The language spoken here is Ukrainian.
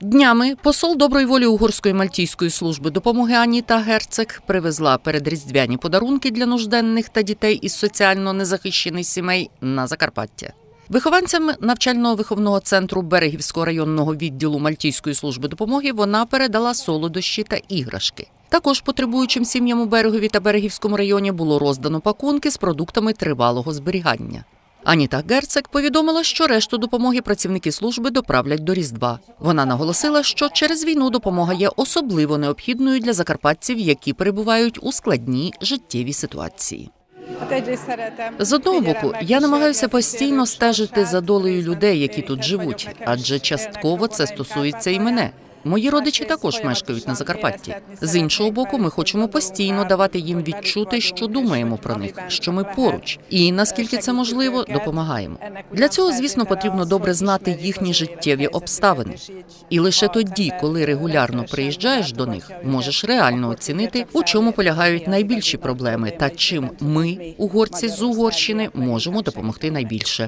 Днями посол доброї волі Угорської мальтійської служби допомоги Аніта Герцек привезла передріздвяні подарунки для нужденних та дітей із соціально незахищених сімей на Закарпаття. Вихованцям навчально-виховного центру Берегівського районного відділу Мальтійської служби допомоги вона передала солодощі та іграшки. Також потребуючим сім'ям у Берегові та Берегівському районі було роздано пакунки з продуктами тривалого зберігання. Аніта Герцек повідомила, що решту допомоги працівники служби доправлять до Різдва. Вона наголосила, що через війну допомога є особливо необхідною для закарпатців, які перебувають у складній життєвій ситуації. З одного боку, я намагаюся постійно стежити за долею людей, які тут живуть, адже частково це стосується і мене. Мої родичі також мешкають на Закарпатті. З іншого боку, ми хочемо постійно давати їм відчути, що думаємо про них, що ми поруч, і наскільки це можливо, допомагаємо. Для цього, звісно, потрібно добре знати їхні життєві обставини. І лише тоді, коли регулярно приїжджаєш до них, можеш реально оцінити, у чому полягають найбільші проблеми та чим ми, угорці з Угорщини, можемо допомогти найбільше.